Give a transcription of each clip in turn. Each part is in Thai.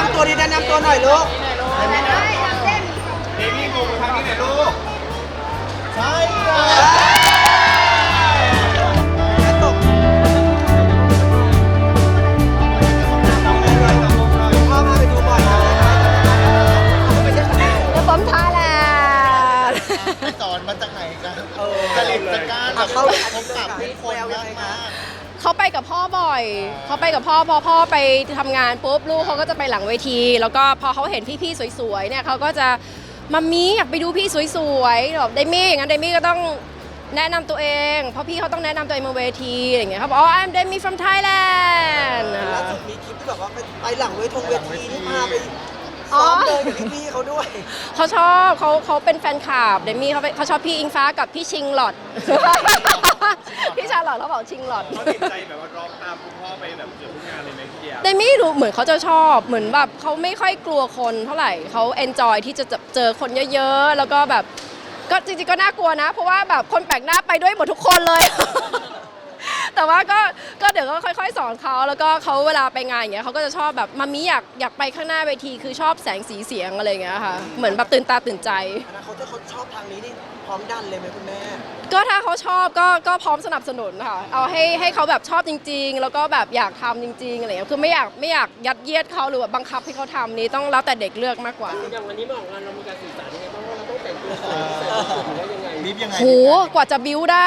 นำตัวดีแนะนำตัวหน่อยลูกเด็กนี่งงทางนี้หน่อยลูกใช่ เขาไปกับพ่อบ่อย เขาไปกับพ่อพอพ่อไปทำงานปุ๊บลูกเขาก็จะไปหลังเวที แล้วก็พอเขาเห็นพี่ๆสวยๆเนี่ยเขาก็จะมัมมี่อยากไปดูพี่สวยๆแบบเดมี่อย่างนั้นเดมี่ก็ต้องแนะนำตัวเอง เพราะพี่เขาต้องแนะนำตัวเองบนเวทีอย่างเงี้ยเขาบอกอ๋อ I'm Demi from Thailand ล่าสุดมีคลิปที่แบบว่าไปไปหลังเวทงเวทีที่พาไปอ๋อซ้อมเดินกับพี่ๆเขาด้วย เขาชอบเขาเขาเป็นแฟนคลับเดมี่เขาเป็นเขาชอบพี่อิงฟ้ากับพี่ชิงหลอด พี่ชาหลอดเขาบอกชิงหลอด เขาติดใจแบบว่าร้องตามคุณพ่อไปแบบเกือบทุกงานเลยไหมพี่เดียเดมี่รู้เหมือนเขาจะชอบเหมือนแบบเขาไม่ค่อยกลัวคนเท่าไหร่เขาเอนจอยที่จะเจอคนเยอะๆ แล้วก็แบบ ก็จริงๆก็น่ากลัวนะ เพราะว่าแบบคนแปลกหน้าไปด้วยหมดทุกคนเลย แต่ว่าก็ก็เดี๋ยวก็ค่อย ๆ สอนเขาแล้วก็เขาเวลาไปงานอย่างเงี้ยเขาก็จะชอบแบบมามีอยากอยากไปข้างหน้าเวทีคือชอบแสงสีเสียงอะไรอย่างเงี้ยค่ะ เหมือนแบบตื่นตาตื่นใจ อนาคตถ้าเขาชอบทางนี้นี่พ ร้อมดันเลยไหมคุณแม่ ก็ถ้าเขาชอบก็ก็พร้อมสนับสนุนค่ะ เอาให้ให้เขาแบบชอบจริง ๆ แล้วก็แบบอยากทำจริงๆอะไรอย่างเงี้ยคือไม่อยากไม่อยากยัดเยียดเขาหรือว่าบังคับให้เขาทำนี้ต้องแล้วแต่เด็กเลือกมากกว่า อย่างวันนี้มาออกงานเรามีการสื่อสารยังไงบ้างว่าเราต้องแต่งตัวสวยใส่ชุดหรือว่ายังไงรีบยังไงโหกว่าจะบิ้วได้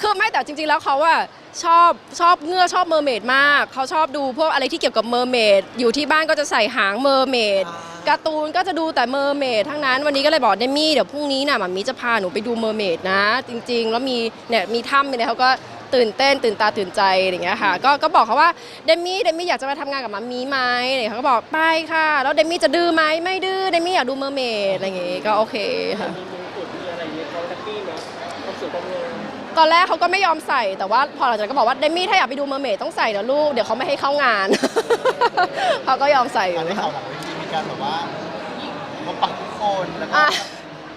คือไม่แต่จริง ๆ แล้วเขาอะชอบชอบเงือกชอบเมอร์เมดมาก เขาชอบดูพวกอะไรที่เกี่ยวกับเมอร์เมดอยู่ที่บ้านก็จะใส่หางเมอร์เมดอ่า การ์ตูนก็จะดูแต่เมอร์เมดทั้งนั้น วันนี้ก็เลยบอกเดมี่เดี๋ยวพรุ่งนี้น่ะหมามีจะพาหนูไปดูเมอร์เมดนะ จริง ๆ แล้วมีเนี่ยมีถ้ำเนี่ยเขาก็ตื่นเต้นตื่นตาตื่นใจอย่างเงี้ยค่ะก็ก็บอกเขาว่าเดมี่เดมี่อยากจะมาทำงานกับหมามีไหมอะไรเขาก็บอกไปค่ะ แล้วเดมี่จะดื้อไหมไม่ดื้อเดมี่อยากดูเมอร์เมดอะไรอย่างงี้ยก็โอเคค่ะ มีมงกุฎมีอะไรอย่างเงี้ยเขาแฮปปี้ไหมความสวยความงามตอนแรกเขาก็ไม่ยอมใส่แต่ว่าพอหลังจากนั้นก็บอกว่าเดมี่ถ้าอยากไปดูเมอร์เมดต้องใส่นะลูกเดี๋ยวเขาไม่ให้เข้างาน เขาก็ยอมใส่อยู่ อันนี้ค่ะข่าวหลังเวที มีการแบบว่าพบปะทุกคนแล้วก็อะ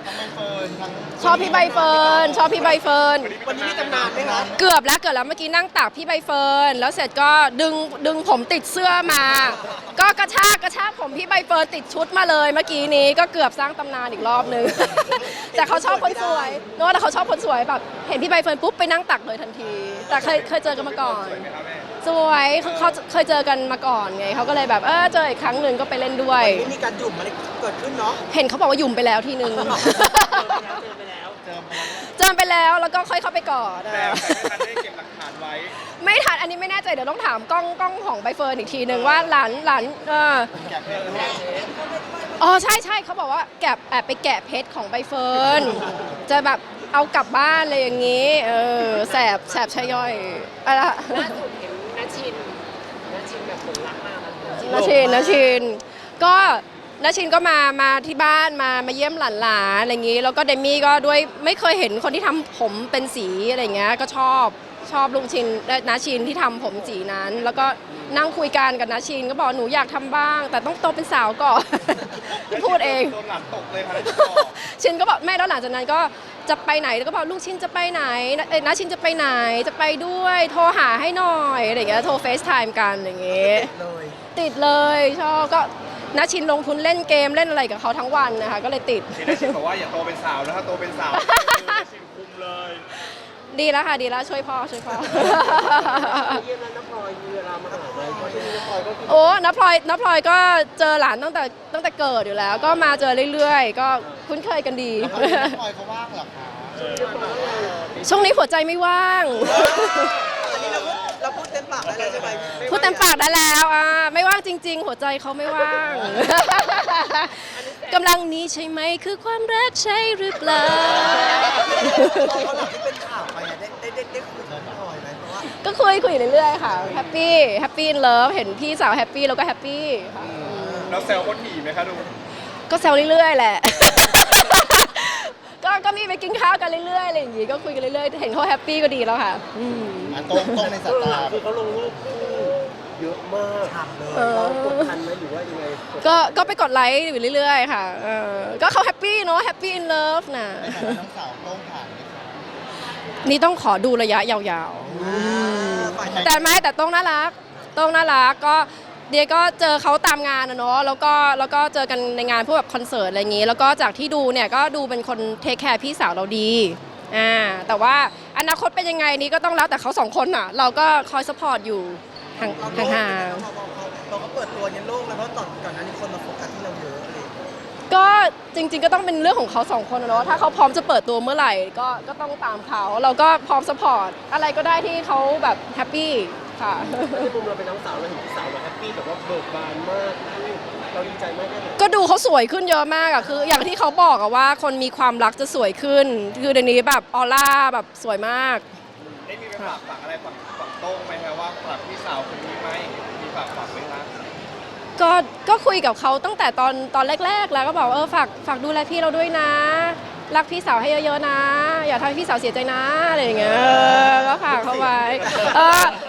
ทั้งใบเฟิร์นทั้งชอบพี่ใบเฟิร์นชอบพี่ใบเฟิร์น วันนี้มีตำนานไหมคะเกือบแล้วเกือบแล้วเมื่อกี้นั่งตักพี่ใบเฟิร์นแล้วเสร็จก็ดึงดึงผมติดเสื้อมา ก็กระชากกระชากผมพี่ใบเฟิร์นติดชุดมาเลย เมื่อกี้นี้ก็เกือบสร้างตำนานอีกรอบนึง แต่เขาชอบคนสวยเนอะแต่เขาชอบคนสวยแบบเห็นพี่ใบเฟิร์นปุ๊บไปนั่งตักเลยทันที แต่เคยเคยเจอกันมาก่อน สวย เขาเขาเคยเจอกันมาก่อนไงเขาก็เลยแบบเออเจออีกครั้งหนึ่งก็ไปเล่นด้วย ไม่มีการจุ่มอะไรเกิดขึ้นเนาะเห็นเขาบอกว่าหยุ่มไปแล้วทีนึง เจอไปแล้วเจอมาเจอไปแล้วแล้วก็ค่อยเข้าไปกอดแต่อะแต่ไม่ทันได้เก็บหลักฐานไว้ ไม่ทันอันนี้ไม่แน่ใจเดี๋ยวต้องถามกล้องกล้องของใบเฟิร์นอีกทีหนึ่งว่าหลานหลานเออแกะเพชรด้วยอ๋อใช่ใช่เขาบอกว่าแกะแอบไปแกะเพชรของใบเฟิร์นจะแบบเอากลับบ้านเลยอย่างนี้เออแสบแสบใช่ย่อยอะไรนะล่าสุดเห็นนา ชินนาชินแบบหลงรักมากนะนาชินนาชินก็นาชินก็มามาที่บ้านมามาเยี่ยมหลานๆอะไรอย่างนี้ แล้วก็เดมี่ก็ด้วยไม่เคยเห็นคนที่ทำผมเป็นสีอะไรอย่างเงี้ยก็ชอบชอบลุงชินเอ่อนาชินที่ทำผมสีนั้น แล้วก็นั่งคุยกันกับนาชินก็บอกหนูอยากทำบ้าง แต่ต้องโตเป็นสาวก่อน พูดเอง โดนหลังตกเลยค่ะแล้วจะบอกชินก็บอกแม่แล้วหลังจากนั้นก็ จะไปไหนแล้วก็บอกลูกชินจะไปไหนนะเอ้ยนาชินจะไปไหนจะไปด้วยโทรหาให้หน่อยอะไรอย่างเงี้ยโทรเฟซไทม์กันอย่างเงี้ยเลยติดเลยชอบก็นาชินลงทุนเล่นเกมเล่นอะไรกับเขาทั้งวันนะคะก็เลยติดเห็นได้ชินบอกว่าอย่าโตเป็นสาวนะถ้าโตเป็นสาวชินคุมเลยดีแล้วค่ะดีแล้วช่วยพ่อช่วยพ่อเยี่ยมแล้วน้ำพลอยมีเวลามาหาไหมเพราะช่วงนี้น้ำพลอยก็คือโอ้น้าพลอยน้าพลอยก็เจอหลานตั้งแต่ตั้งแต่เกิดอยู่แล้ว ก็มาเจอเรื่อยๆ ก็คุ้นเคยกันดีแล้วก็น้องพลอยเขาว่างเหรอคะ ช่วงนี้หัวใจไม่ว่าง อันนี้เราพูดเราพูดเต็มปากได้แล้วใช่ไหมพูดเต็มปากได้แล้วอะไม่ว่างจริง ๆ หัวใจเขาไม่ว่างกำลังนี้ใช่ไหมคือความรักใช่หรือเปล่า ตอนเขาหลังที่เป็นข่าวไปอะได้ได้ได้ได้คุยกับน้องพลอยไหมเพราะว่าก็คุยคุยเรื่อยๆค่ะแฮปปี้แฮปปี้เลิฟเห็นพี่สาวแฮปปี้แล้วก็แฮปปี้ค่ะแล้วแซวคนถี่ไหมคะดูก็แซวเรื่อยๆแหละ ก็ก็มีไปกินข้าวกันเรื่อยๆอะไรอย่างงี้ก็คุยกันเรื่อยๆเห็นเขาแฮปปี้ก็ดีแล้วค่ะอืม อะตรงตรงในสายช่วงหลัตางคือเขาลงรูปคู่เยอะมากฉ่ำเลยเออเรากดทันไหมหรือว่ายังไงกดก็ก็ไปกดไลค์อยู่เรื่อยๆ ค่ะเออก็เขาแฮปปี้เนาะแฮปปี้อินเลิฟนะในฐานะน้องสาวต้องผ่านไหมคะนี่ต้องขอดูระยะยาวอ่าฝ่ายๆแต่ไม่แต่ต้องน่ารักต้องน่ารักก็ เดียก็เจอเขาตามงานนะเนาะแล้วก็แล้วก็เจอกันในงานพวกแบบคอนเสิร์ตอะไรอย่างงี้ แล้วก็จากที่ดูเนี่ยก็ดูเป็นคนเทคแคร์พี่สาวเราดีอ่าแต่ว่าอนาคตเป็นยังไงนี้ก็ต้องแล้วแต่เขาสองคนอะ เราก็คอยสปอร์ตอยู่ห่างเราโล่งห่างพอเขาเราก็เปิดตัวเนี่ยโล่งเลยเพราะตอนก่อนหน้านี้คนมาโฟกัสที่เราเยอะอะไรอย่างเงี้ยๆก็จริง ๆ ก็ต้องเป็นเรื่องของเขาสองคนอะเนาะถ้าเขาพร้อมจะเปิดตัวเมื่อไหร่ก็ก็ต้องตามเขาเราก็พร้อมสปอร์ตอะไรก็ได้ที่เขาแบบแฮปปี้ ค่ะในมุมเราเป็นน้องสาวเราเห็นพี่สาวเราแฮปปี้แบบว่าเบิกบานมากเราดีใจมากแค่ไหนก็ดูเขาสวยขึ้นเยอะมากอะคือ อย่างที่เขาบอกอะว่าคนมีความรักจะสวยขึ้น คือเดี๋ยวนี้แบบออร่าแบบสวยมาก ได้มีไปฝากฝังอะไรฝังฝังโต้งไหมครับว่าฝากพี่สาวคนนี้ไหมมีฝากฝังไหมครับก็ก็คุยกับเขาตั้งแต่ตอนตอนแรก ๆ แล้วก็บอกว่าเออฝากฝากดูแลพี่เราด้วยนะ รักพี่สาวให้เยอะๆนะ อย่าทำให้พี่สาวเสียใจนะอะไรอย่างเงี้ยเออก็ฝากเขาไว้เออไปโตเขาก็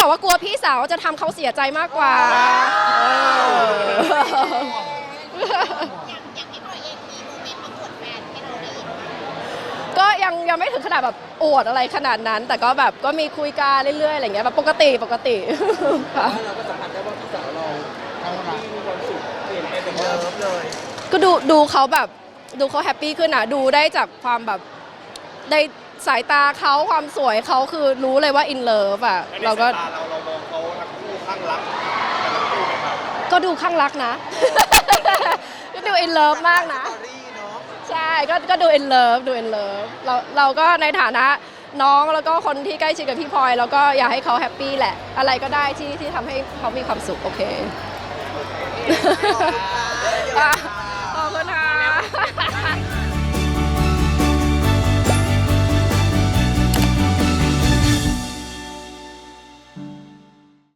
บอกว่ากลัวพี่สาวจะทำเขาเสียใจมากกว่าเออก็ยังยังไม่ถึงขนาดแบบอวดอะไรขนาดนั้น แต่ก็แบบก็มีคุยกันเรื่อยๆอะไรอย่างเงี้ยแบบปกติปกติค่ะ เราก็สัมผัสได้ว่าพี่สาวเราทำให้มีความสุขเปลี่ยนไปเป็นเลิฟเลยก็ดูดูเขาแบบดูเขาแฮปปี้ขึ้นอะดูได้จากความแบบใน สายตาเขาความสวยเขาคือรู้เลยว่าอินเลิฟอะเราก็เราเรามองเขาทั้งคู่ข้างรักบก็ดูข้างรักนะ ก็ดูอินเลิฟมากนะ ใช่ก็ก็ดูอินเลิฟดูอินเลิฟเราเราก็ในฐานะน้องแล้วก็คนที่ใกล้ชิดกับพี่พลอยแล้วก็อยากให้เขาแฮปปี้แหละ อะไรก็ได้ที่ที่ทำให้เขามีความสุข โอเคขอบคุณค่ะ